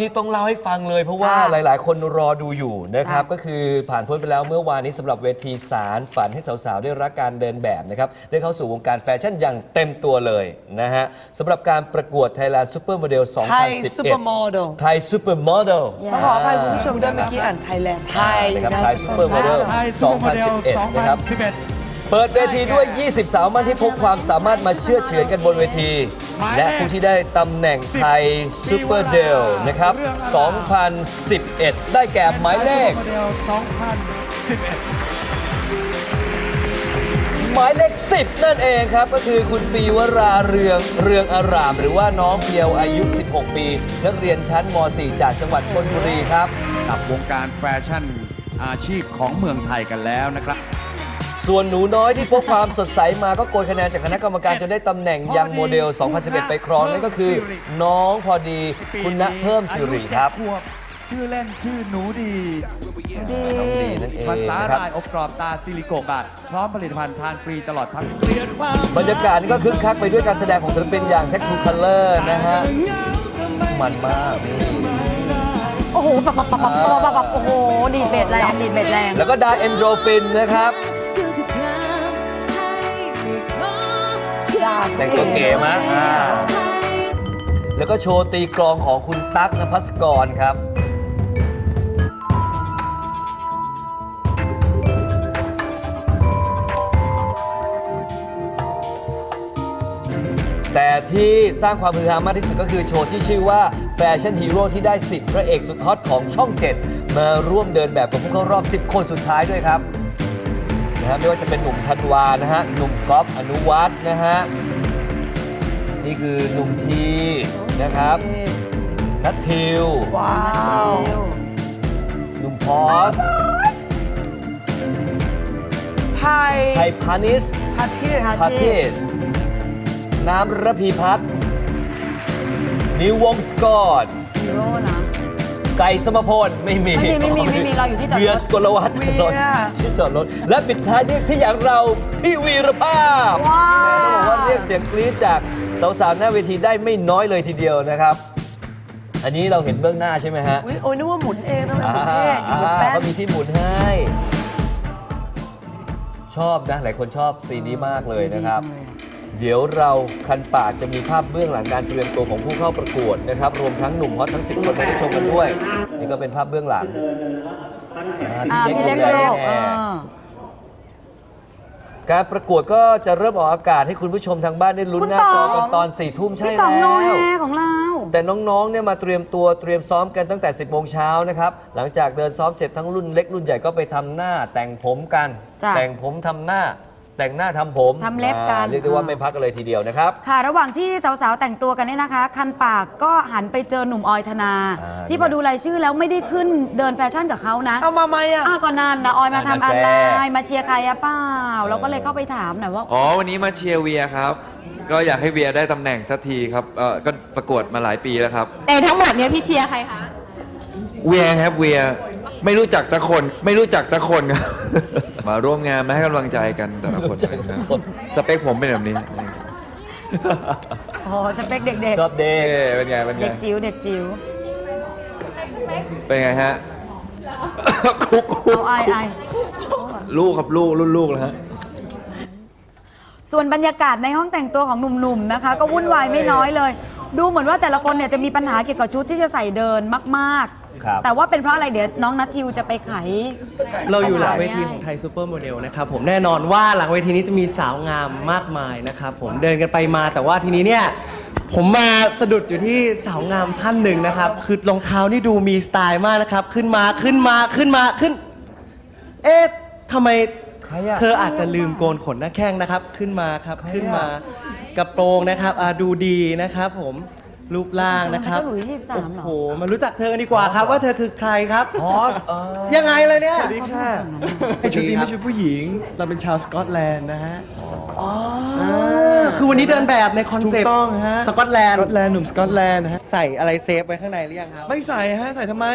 นี่ต้องเล่าให้ฟังเลย เพราะว่าค่ะหลาย ๆ คนรอดูอยู่นะครับค่ะก็คือผ่านพ้นไปแล้วเมื่อวานนี้สำหรับเวทีสารฝันให้สาว ๆ ได้รักการเดินแบบนะครับได้เข้าสู่วงการแฟชั่นอย่างเต็มตัวเลยนะฮะสำหรับการประกวด Thailand Supermodel ไทยซูเปอร์โม2011เดลไทย Supermodel ต้องขออภัยคุณผู้ชมด้วยเมื่อกี้อ่านไทยแลนด์ไทยนะครับไทย Supermodel ไทยซูเปอร์โมเดล 2011 นะครับ2011 เปิดเวทีด้วย 20 สาวมั่นที่พกความสามารถมาเชื่อดเฉือนกันบนเวที และผู้ที่ได้ตำแหน่งไทยซูเปอร์เดลนะครับ 2011 ได้แก่หมายเลข โมเดล2011 หมายเลข 10 นั่นเองครับ ก็คือคุณปีวราเรืองเรืองอาราม หรือว่าน้องเพียวอายุ 16 ปี นักเรียนชั้นม .4 จากจังหวัดชลบุรีครับ กับวงการแฟชั่นอาชีพของเมืองไทยกันแล้วนะครับ ส่วนหนูน้อยที่พกความสดใสมาก็โกยคะแนนจากคณะกรรมการจนได้ตำแหน่งยังโมเดล 2011 ไปครองนั่นก็คือ น้องพอดีคุณณเพิ่มสิริครับ อายุเจ็ดขวบชื่อเล่นชื่อหนูดีน้องดีนั่นเองภาษานะครับรายอบกรอบตาซิลิโกบาทพร้อมผลิตภัณฑ์ทานฟรีตลอดทั้งบรรยากาศนี่ก็คึกคักไปด้วยการแสดงของศิลปินอย่างเทคทูคัลเลอร์นะฮะ มันมากนี่โอ้โหปับปับปับปับปับปับปับโอ้โห ดีดเบสแรง ดีดเบสแรง แล้วก็ได้เอนโดรฟินนะครับ แต่งตัวเก๋มากอ่าแล้วก็โชว์ตีกลองของคุณตั๊กนภัสกรครับ แต่ที่สร้างความฮือฮามากที่สุดก็คือโชว์ที่ชื่อว่าแฟชั่นฮีโร่ที่ได้สิทธิ์พระเอกสุดฮอตของช่อง 7 มาร่วมเดินแบบกับผู้เข้ารอบ 10 คนสุดท้ายด้วยครับนะฮะไม่ว่าจะเป็นหนุ่มธันวานะฮะหนุ่มก๊อฟอนุวัฒน์นะฮะ นี่คือหนุ่มทีนะครับนัททิวว้าวหนุ่มพอสไทยไทยพานิสพาเทียพาเทสน้ำระพีพัฒน์นิววงศกอดฮีโร่นะไก่สมพลไม่มี ไม่มี ไม่มี ไม่มี เราอยู่ที่จอดรถเบียร์สกลวัฒน์รถที่จอดรถ และปิดท้ายด้วยพี่อย่างเรา พี่วีรภาพว้าต้องบอกว่าเรียกเสียงกรี๊ดจาก สาวๆหน้าเวทีได้ไม่น้อยเลยทีเดียวนะครับ อันนี้เราเห็นเบื้องหน้าใช่ไหมฮะอุ๊ยโอ้ยนึกว่าหมุนเองทำไมหมุนเท่อยู่บนแป้น เขามีที่หมุนให้ ชอบนะ หลายคนชอบซีนนี้มากเลยนะครับ เดี๋ยวเราคันปากจะมีภาพเบื้องหลังการเตรียมตัวของผู้เข้าประกวดนะครับ รวมทั้งหนุ่มฮอตทั้ง 10 คนมาได้ชมกันด้วย นี่ก็เป็นภาพเบื้องหลังอ่าพี่เล็กดูโลแกเอน่อ การประกวดก็จะเริ่มออกอากาศให้คุณผู้ชมทางบ้านได้ลุ้นคุณหน้าจอต๋กัอนง ตอน4ี่ทุ่มใช่พี่ต๋องโนแล้วแฮของเรา แต่น้องๆ เนี่ยมาเตรียมตัวเตรียมซ้อมกันตั้งแต่ 10โมงเช้านะครับ หลังจากเดินซ้อมเสร็จทั้งรุ่นเล็กรุ่นใหญ่ก็ไปทำหน้าแต่งผมกัน จ้ะ แต่งผมทำหน้า แต่งหน้าทำผมทำเล็บกัน อ่าเรียกได้ว่าไม่พักกันเลยทีเดียวนะครับ ค่ะ ระหว่างที่สาวๆ แต่งตัวกันเนี่ยนะคะ คันปากก็หันไปเจอหนุ่มออยธนา อ่า ที่พอดูรายชื่อแล้วไม่ได้ขึ้นเดินแฟชั่นกับเขานะเอามาไหมอะ อ้าวก่อนนานนะออยมาทำมาอะแซ่ไรมาเชียร์ใครอะเปล่าเราก็เลยเข้าไปถามหน่อยว่า อ๋อ วันนี้มาเชียร์เวียครับ ก็อยากให้เวียได้ตำแหน่งสักทีครับเออก็ประกวดมาหลายปีแล้วครับ ในทั้งหมดเนี่ยพี่เชียร์ใครคะ เวียครับเวียไม่รู้จักสักคน ไม่รู้จักสักคนครับ มาร่วมงานมาให้กำลังใจกันแต่ละคนไม่รู้จักสักคนสเปคผมเป็นแบบนี้โอ้โหสเปคเด็กชอบเด็เอ๊กเป็นไงเป็นๆ ไงเด็กจิ๋วเด็กจิ๋วเป็นไงฮะคุกคุกเอาไอไอลูกครับลูกรุ่นลูกแล้วฮะ ส่วนบรรยากาศในห้องแต่งตัวของหนุ่มๆนะคะ ก็วุ่นวายไม่น้อยเลย ดูเหมือนว่าแต่ละคนเนี่ยจะมีปัญหาเกี่ยวกับชุดที่จะใส่เดินมาก ครับๆแต่ว่าเป็นเพราะอะไรเดี๋ยวน้องนัททิวจะไปไข เราอยู่หลังเวทีของไทยซูเปอร์โมเดลนะครับผมแน่นอนว่าหลังเวทีนี้จะมีสาวงามมากมายนะครับผมเดินกันไปมาแต่ว่าทีนี้เนี่ย ผมมาสะดุดอยู่ที่สาวงามท่านหนึ่งนะครับ คือรองเท้านี่ดูมีสไตล์มากนะครับ ขึ้นมาขึ้นมาขึ้นมาขึ้น เอ๊ะทำไมใครอะ เธออาจจะลืมโกนขนหน้าแข้งนะครับ ขึ้นมาครับขึ้นมากระโปรงนะครับอ่าดูดีนะครับผม รูปร่างนะครับเจ้าหลุยส์23เหรอ โอ้โหมารู้จักเธอกันดีกว่าครับว่าเธอคือใครครับพอสเออ ยังไงเลยเนี่ยสวัสดีค่ะไอชุดนี้ไม่ใช่ผู้หญิง เราเป็นชาวสกอตแลนด์นะฮะ คือวันนี้เดินแบบในคอนเซปต์ถูกต้องฮะ สกอตแลนสด์กอตแลนด์หนุ่มสกอตแลนด์นะฮะ ใส่อะไรเซฟไว้ข้างในหรือยังครับไม่ใส่ฮะ ใส่ทำไม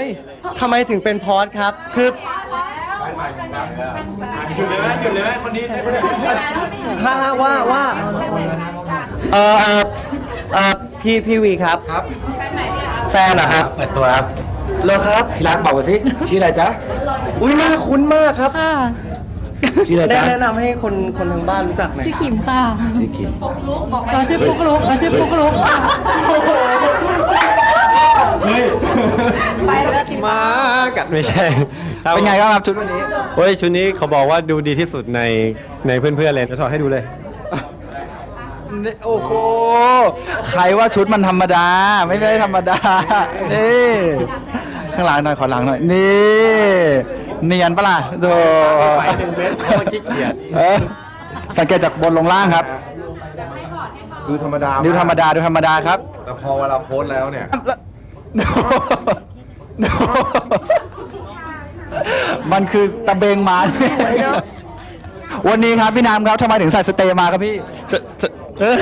ทำไมถึงเป็นพอสครับ คือฮ่าฮ่าว่าว่าเออเออเออ พี่พี่วีครับ ครับแแฟนเหรอครับเปิดตัวครับเหรอครับ ที่รักบอกมาสิชื่ออะไรจ๊ะอุ้ยน่าคุ้นมากครับค่ะชื่ออะไรแนะจ๊ะแนะนำให้คนคนทางบ้านรู้จักหน่อยชื่อขิมค่ะชื่อคิมเราชื่อปุ๊กลุกเราชื่อปุ๊กลุกค่ะมากัดไม่ใช่เป็นไงบ้างครับชุดวันนี้ เฮ้ยชุดนี้เขาบอกว่าดูดีที่สุดในในเพื่อนๆเลยจะถอดให้ดูเลย โอ้โหใครว่าชุดมันธรรมดา ไม่ได้ธรรมดา นี่ข้างหลังหน่อยขอหลังหน่อย นี่เนียนปะล่ะโธ่ไฟหนึ่งเม็ดเพราะว่าขี้เกียจ เออสังเกตจากบนลงล่างครับ คือธรรมดาดูธรรมดาดูธรรมดาครับ แต่พอเวลาโพสต์แล้วเนี่ย มันคือตะเบงหมาวันนี้ครับพี่น้ำครับทำไมถึงใส่สเตย์มาครับพี่ เอ้ย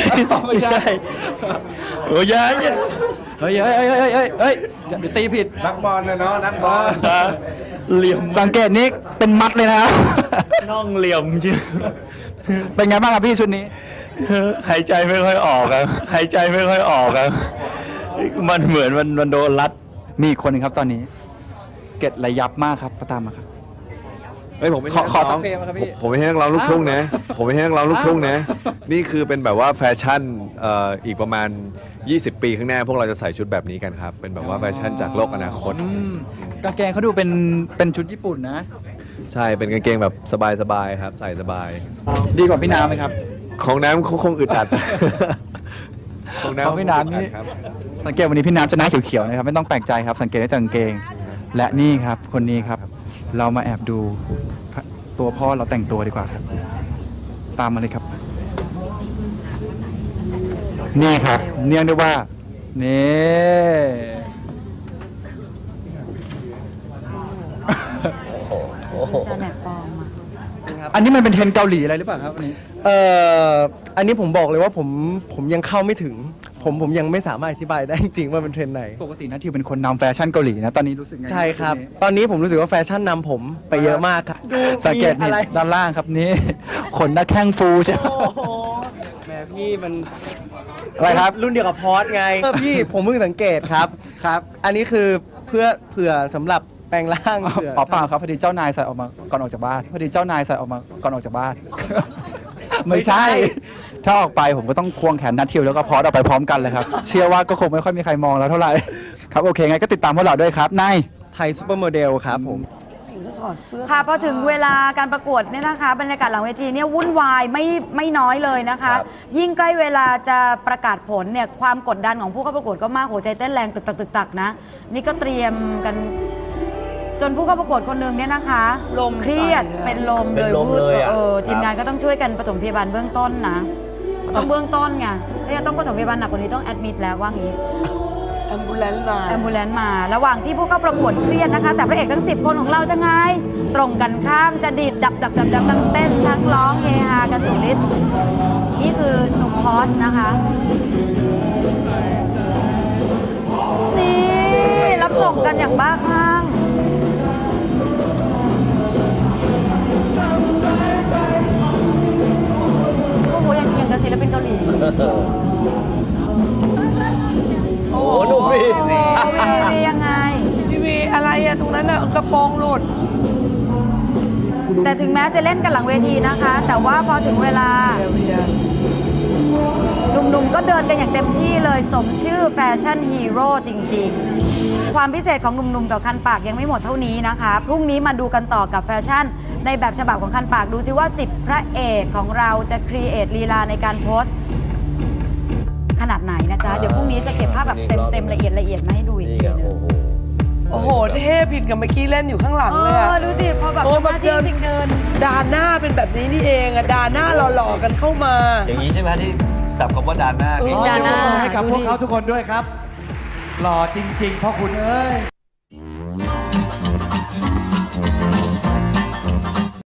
ไม่ใช่โอ้ยเฮ้ยเฮ้ยเฮ้ยเฮ้ยเฮ้ยเฮ้ยเฮ้ยเดี๋ยวตีผิดนักบอลนะเนาะนักบอลเหลี่ยมสังเกตนี้เป็นมัดเลยนะครับน่องเหลี่ยมจริงเป็นไงบ้างครับพี่ชุดนี้ หายใจไม่ค่อยออกครับหายใจไม่ค่อยออกครับมันเหมือนมันมันโดนรัดมีอีกคนหนึงครับตอนนี้ เกตระยับมากครับตามมาครับ เฮ้ยผมไม่ขอใช่ขอนักสัร้อกงเพลงไหมครับพี่ ผมผมไม่ใช่นักร้องลูกทุ่งนะ ผมไม่ใช่นักร้องลูกทุ่งนะ นี่คือเป็นแบบว่าแฟชั่นเอ่ออีกประมาณ 20 ปีข้างหน้า พวกเราจะใส่ชุดแบบนี้กันครับ เป็นแบบว่าแฟชั่นจากโลกอนาคต อืมกางเกงเขาดูเป็นเป็นชุดญี่ปุ่นนะ ใช่ เป็นกางเกงแบบสบายๆครับ ใส่สบาย ดีกว่าพี่น้ำไหมครับ ของน้ำคงคงอึดอัด ของน้ำของพี่น้ำนี่อึดอัดครับ สังเกตวันนี้พี่น้ำจะหน้าเขียวๆนะครับ ไม่ต้องแปลกใจครับ สังเกตได้จากกางเกง และนี่ครับคนนี้ครับ เรามาแอบดูตัวพ่อเราแต่งตัวดีกว่าครับ ตามมาเลยครับ นี่ครับ เนียงได้ว่านี่จะแหนบปลอมอะอันนี้มันเป็นเทรนด์เกาหลีอะไรหรือเปล่าครับอันนี้ เอ่ออันนี้ผมบอกเลยว่าผมผมยังเข้าไม่ถึง ผมผมยังไม่สามารถอธิบายได้จริงๆว่าเป็นเทรนด์ไหน ปกตินัททิวเป็นคนนำแฟชั่นเกาหลีนะ ตอนนี้รู้สึกไงใช่ครับชุดนี้ตอนนี้ผมรู้สึกว่าแฟชั่นนำผมไปเยอะมากครับสังเกตมีนี่อะไรด้านล่างครับนี่ ขนหน้าแข้งฟูใช่ไหมโอ้โหแหม่พี่มันอะไรครับ รุ่นเดียวกับพอสไงเออพี่ผมเพิ่งสังเกตครับ ครับอันนี้คือเพื่อเผื่อสำหรับแปลงร่างเผื่อ อ๋อเปล่าครับพอดีเจ้านายใส่ออกมาก่อนออกจากบ้านพอดีเจ้านายใส่ออกมาก่อนออกจากบ้าน ไม่ใช่ ถ้าออกไปผมก็ต้องควงแขนนัททิวแล้วก็พอดออกไปพร้อมกันเลยครับ เชื่อว่าก็คงไม่ค่อยมีใครมองแล้วเท่าไหร่ ครับโอเคไงก็ติดตามพวกเราด้วยครับนายไทยซูเปอร์โมเดลครับผมถอดเสื้อค่ะพอถึงเวลาการประกวดเนี่ยนะคะ บรรยากาศหลังเวทีเนี่ยวุ่นวายไม่ไม่น้อยเลยนะคะ ยิ่งใกล้เวลาจะประกาศผลเนี่ยความกดดันของผู้เข้าประกวดก็มากหัวใจเต้นแรงตึกตักตึกตักนะ นี่ก็เตรียมกัน จนผู้เข้าประกวดคนหนึ่งเนี่ยนะคะลมเครียดใส่เลยเป็นลมเป็นลมวืดเลยอะเออครับทีมงานก็ต้องช่วยกันปฐมพยาบาลเบื้องต้นนะต้องเบื้องต้นไงถ้าจะต้องปฐมพยาบาลหนักกว่านี้ต้องแอดมิดแล้วว่างี้แอมบูเลนซ์มาแอมบูเลนซ์มา ระหว่างที่ผู้เข้าประกวดเครียดนะคะ แต่พระเอกทั้ง 10 คนของเราจะไง ตรงกันข้ามจะดีดดับดับดับดับทั้งเต้นทั้งร้องเฮฮากันสุดฤทธิ์นี่คือหนุ่มพอสนะคะ นี่ รับส่งกันอย่างบ้าคลั่ง ศิลปินเกาหลีโอ้โหหนุ่มพี่โอ้โหวีวียังไง พี่วีอะไรอะตรงนั้นอะกระโปรงหลุด แต่ถึงแม้จะเล่นกันหลังเวทีนะคะ แต่ว่าพอถึงเวลาหนุ่มๆก็เดินกันอย่างเต็มที่เลยสมชื่อแฟชั่นฮีโร่จริงๆ ความพิเศษของหนุ่มๆต่อคันปากยังไม่หมดเท่านี้นะคะ พรุ่งนี้มาดูกันต่อกับแฟชั่น ในแบบฉบับของคันปากดูซิว่า 10 พระเอกของเราจะครีเอทลีลาในการโพสต์ ขนาดไหนนะจ๊ะ เดี๋ยวพรุ่งนี้จะเก็บภาพแบบเต็มๆละเอียดละเอียดมาให้ดูอีกนี่ทีไงนึงโอ้โห เท่ผิดกับเมื่อกี้เล่นอยู่ข้างหลังเอเลยออะ ดูสิพอแบบโอ้ทำหน้าที่มันเดินจริงเดิน ดาหน้าเป็นแบบนี้นี่เองอะดาหน้าหล่อๆกันเข้ามา อย่างนี้ใช่ไหมที่สับคำว่าดานหน้าเออดาหน้าให้กับพวกเขาทุกคนด้วยครับ หล่อจริงๆพ่อคุณเอ้ย